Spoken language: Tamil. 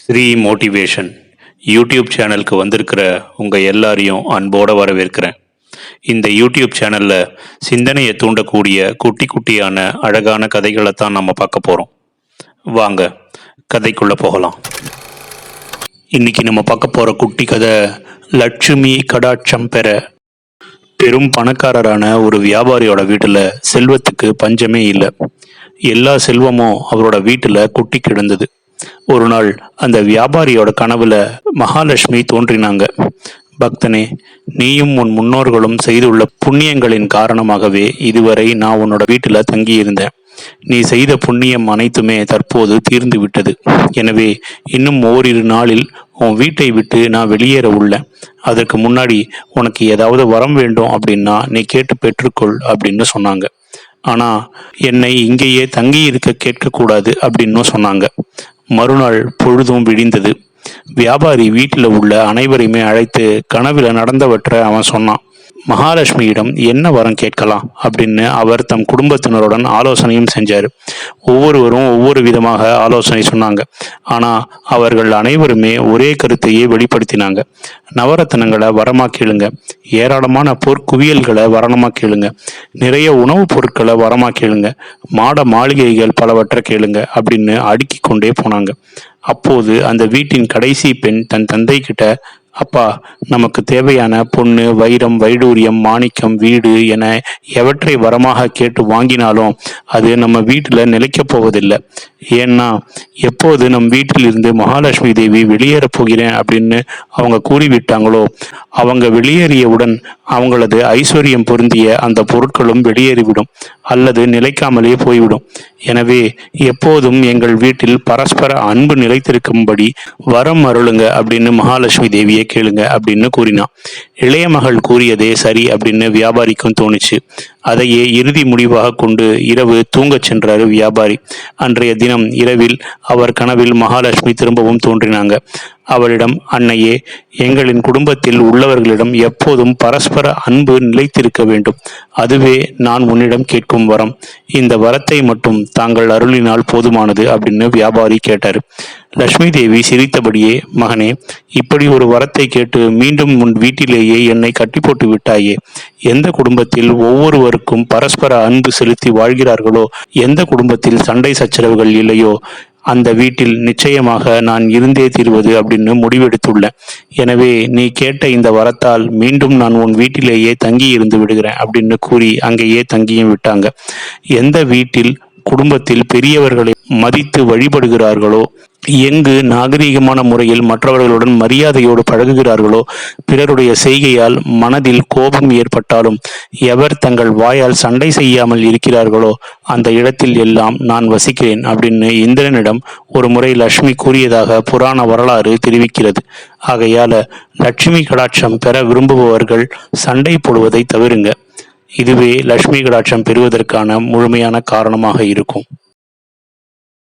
ஸ்ரீ மோட்டிவேஷன் யூடியூப் சேனலுக்கு வந்திருக்கிற உங்கள் எல்லாரையும் அன்போடு வரவேற்கிறேன். இந்த யூடியூப் சேனலில் சிந்தனையை தூண்டக்கூடிய குட்டி குட்டியான அழகான கதைகளை தான் நம்ம பார்க்க போகிறோம் வாங்க கதைக்குள்ளே போகலாம். இன்னைக்கு நம்ம பார்க்க போகிற குட்டி கதை லட்சுமி கடாட்சம் பெற. பெரும் பணக்காரரான ஒரு வியாபாரியோட வீட்டில் செல்வத்துக்கு பஞ்சமே இல்லை. எல்லா செல்வமும் அவரோட வீட்டில் குட்டி கிடந்தது. ஒரு நாள் அந்த வியாபாரியோட கனவுல மகாலட்சுமி தோன்றினாங்க. பக்தனே நீயும் உன் முன்னோர்களும் செய்துள்ள புண்ணியங்களின் காரணமாகவே இதுவரை நான் உன்னோட வீட்டில் தங்கியிருந்தேன். நீ செய்த புண்ணியம் அனைத்துமே தற்போது தீர்ந்து விட்டது. எனவே இன்னும் ஓரிரு நாளில் உன் வீட்டை விட்டு நான் வெளியேற உள்ள அதற்கு முன்னாடி உனக்கு ஏதாவது வரம் வேண்டும் அப்படின்னா நீ கேட்டு பெற்றுக்கொள் அப்படின்னு சொன்னாங்க. ஆனா என்னை இங்கேயே தங்கி இருக்க கேட்கக்கூடாது அப்படின்னும் சொன்னாங்க. மறுநாள் பொழுதும் விடிந்தது. வியாபாரி வீட்டில் உள்ள அனைவரையுமே அழைத்து கனவில் நடந்தவற்றை அவன் சொன்னான். மகாலட்சுமியிடம் என்ன வரம் கேட்கலாம் அப்படின்னு அவர் தம் குடும்பத்தினருடன் ஆலோசனையும் செஞ்சார். ஒவ்வொருவரும் ஒவ்வொரு விதமாக ஆலோசனை சொன்னாங்க. ஆனால் அவர்கள் அனைவருமே ஒரே கருத்தையே வெளிப்படுத்தினாங்க. நவரத்தனங்களை வரமாக கேளுங்க. ஏராளமான பொற்குவியல்களை வரணமாக கேளுங்க. நிறைய உணவுப் பொருட்களை வரமாக கேளுங்க. மாட மாளிகைகள் பலவற்றை கேளுங்க அப்படின்னு அடுக்கி கொண்டே போனாங்க. அப்போது அந்த வீட்டின் கடைசி பெண் தன் தந்தை கிட்ட அப்பா நமக்கு தேவையான பொண்ணு வைரம் வைடூரியம் மாணிக்கம் வீடு என எவற்றை வரமாக கேட்டு வாங்கினாலும் அது நம்ம வீட்டில் நிலைக்கப் போவதில்லை. ஏன்னா எப்போது நம் வீட்டில் இருந்து மகாலட்சுமி தேவி வெளியேறப் போகிறேன் அப்படின்னு அவங்க கூறிவிட்டாங்களோ அவங்க வெளியேறியவுடன் அவங்களது ஐஸ்வர்யம் பொருந்திய அந்த பொருட்களும் வெளியேறிவிடும் அல்லது நிலைக்காமலே போய்விடும். எனவே எப்போதும் எங்கள் வீட்டில் பரஸ்பர அன்பு நிலைத்திருக்கும்படி வரம் அருளுங்க அப்படின்னு மகாலட்சுமி தேவியை கேளுங்க அப்படின்னு கூறினான். இளைய மகள் கூறியதே சரி அப்படின்னு வியாபாரிக்கும் தோணுச்சு. அதையே இறுதி முடிவாக கொண்டு இரவு தூங்கச் சென்றார் வியாபாரி. அன்றைய தினம் இரவில் அவர் கனவில் மகாலட்சுமி திரும்பவும் தோன்றினாங்க. அவளிடம் அன்னையே எங்களின் குடும்பத்தில் உள்ளவர்களிடம் எப்போதும் பரஸ்பர அன்பு நிலைத்திருக்க வேண்டும். அதுவே நான் உன்னிடம் கேட்கும் வரம். இந்த வரத்தை மட்டும் தாங்கள் அருளினால் போதுமானது அப்படின்னு வியாபாரி கேட்டார். லட்சுமி தேவி சிரித்தபடியே மகனே இப்படி ஒரு வரத்தை கேட்டு மீண்டும் உன் வீட்டிலேயே என்னை கட்டி போட்டு விட்டாயே எந்த குடும்பத்தில் ஒவ்வொருவருக்கும் பரஸ்பர அன்பு செலுத்தி வாழ்கிறார்களோ எந்த குடும்பத்தில் சண்டை சச்சரவுகள் இல்லையோ அந்த வீட்டில் நிச்சயமாக நான் இருந்தே தீர்வது அப்படின்னு முடிவெடுத்துள்ளேன். எனவே நீ கேட்ட இந்த வரத்தால் மீண்டும் நான் உன் வீட்டிலேயே தங்கி இருந்து விடுகிறேன் அப்படின்னு கூறி அங்கேயே தங்கியும் விட்டாங்க. எந்த வீட்டில் குடும்பத்தில் பெரியவர்களை மதித்து வழிபடுகிறார்களோ எங்கு நாகரீகமான முறையில் மற்றவர்களுடன் மரியாதையோடு பழகுகிறார்களோ பிறருடைய செய்கையால் மனதில் கோபம் ஏற்பட்டாலும் எவர் தங்கள் வாயால் சண்டை செய்யாமல் இருக்கிறார்களோ அந்த இடத்தில் எல்லாம் நான் வசிக்கிறேன் அப்படின்னு இந்திரனிடம் ஒரு முறை லட்சுமி கூறியதாக புராண வரலாறு தெரிவிக்கிறது. ஆகையால லட்சுமி கடாட்சம் பெற விரும்புபவர்கள் சண்டை போடுவதை தவிருங்க. இதுவே லட்சுமி கடாட்சம் பெறுவதற்கான முழுமையான காரணமாக இருக்கும்.